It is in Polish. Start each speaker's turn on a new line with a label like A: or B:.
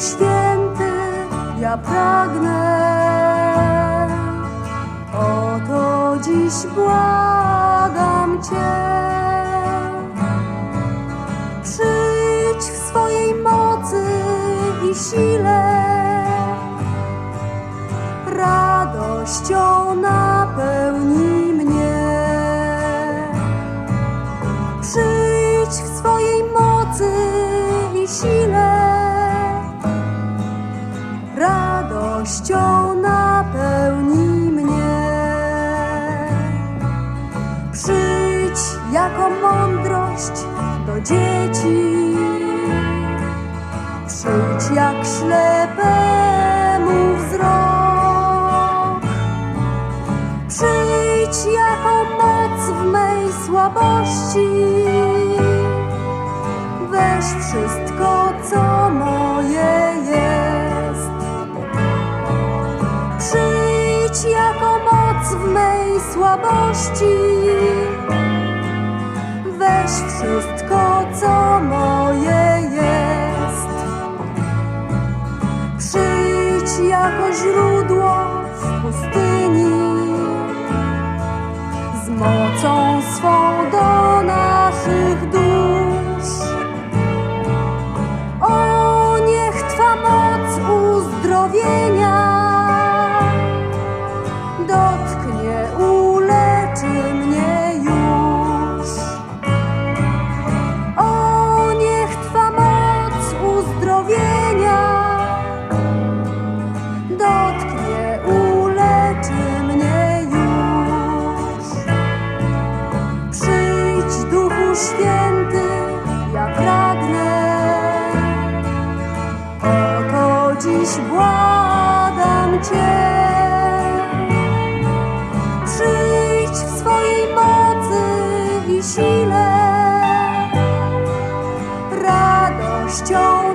A: Święty, ja pragnę. Oto dziś błagam Cię. Przyjdź w swojej mocy i sile. Radością napełnij mnie. Przyjdź w swojej Radością napełnij mnie. Przyjdź jako mądrość do dzieci. Przyjdź jak ślepemu wzrok. Przyjdź jako moc w mej słabości. Weź wszystko, co moje słabości. Weź wszystko, co moje jest. Przyjdź jako źródło w pustyni z mocą swą do naszych dusz. O, niech Twa moc uzdrowienia dziś błagam Cię. Przyjdź w swojej mocy i sile. Radością